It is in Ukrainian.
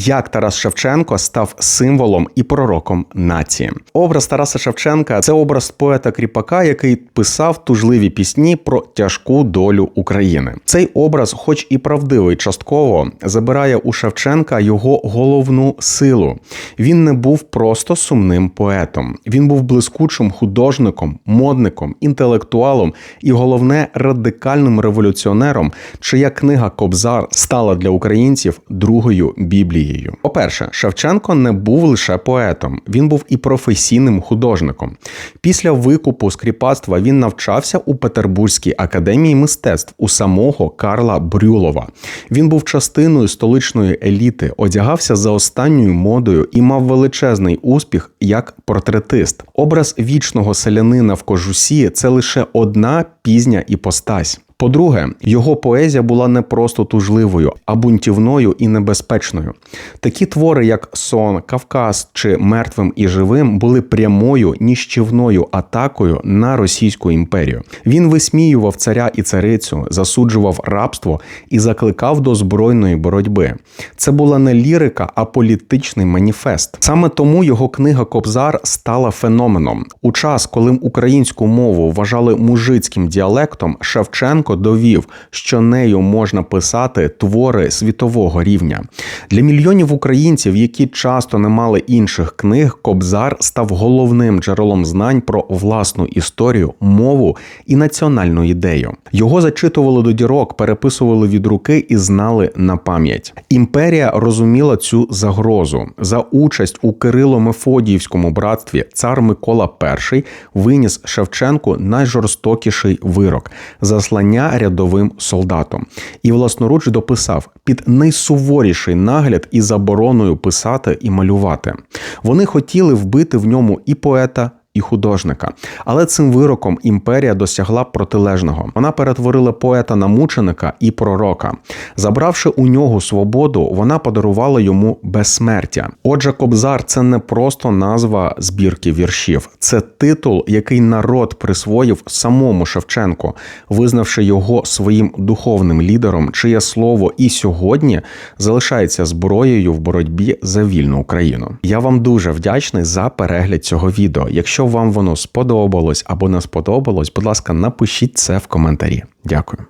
як Тарас Шевченко став символом і пророком нації. Образ Тараса Шевченка це образ поета кріпака, який писав тужливі пісні про тяжку долю України. Цей образ, хоч і правдивий, частково забирає у Шевченка його головну силу. Він не був просто сумним поетом. Він був блискучим художником, модником, інтелектуалом і головне радикальним революціонером, чия книга Кобзар стала для українців другою біблією. По-перше, Шевченко не був лише поетом, він був і професійним художником. Після викупу скріпацтва він навчався у Петербурзькій академії мистецтв у самого Карла Брюлова. Він був частиною столичної еліти, одягався за останньою модою і мав величезний успіх як портретист. Образ вічного селянина в кожусі це лише одна пізня іпостась. По-друге, його поезія була не просто тужливою, а бунтівною і небезпечною. Такі твори, як Сон, Кавказ чи Мертвим і живим, були прямою ніщівною атакою на Російську імперію. Він висміював царя і царицю, засуджував рабство і закликав до збройної боротьби. Це була не лірика, а політичний маніфест. Саме тому його книга Кобзар стала феноменом. У час, коли українську мову вважали мужицьким діалектом, Шевченко довів, що нею можна писати твори світового рівня. Для мільйонів українців, які часто не мали інших книг, Кобзар став головним джерелом знань про власну історію, мову і національну ідею. Його зачитували до дірок, переписували від руки і знали на пам'ять. Імперія розуміла цю загрозу за участь у Кирило-Мефодіївському братстві. Цар Микола І виніс Шевченку найжорстокіший вирок заслання рядовим солдатом і власноруч дописав під найсуворіший нагляд і забороною писати і малювати. Вони хотіли вбити в ньому і поета. І художника, але цим вироком імперія досягла протилежного. Вона перетворила поета на мученика і пророка. Забравши у нього свободу, вона подарувала йому безсмертя. Отже, Кобзар це не просто назва збірки віршів, це титул, який народ присвоїв самому Шевченку, визнавши його своїм духовним лідером, чиє слово і сьогодні залишається зброєю в боротьбі за вільну Україну. Я вам дуже вдячний за перегляд цього відео. Якщо вам воно сподобалось або не сподобалось, будь ласка, напишіть це в коментарі. Дякую.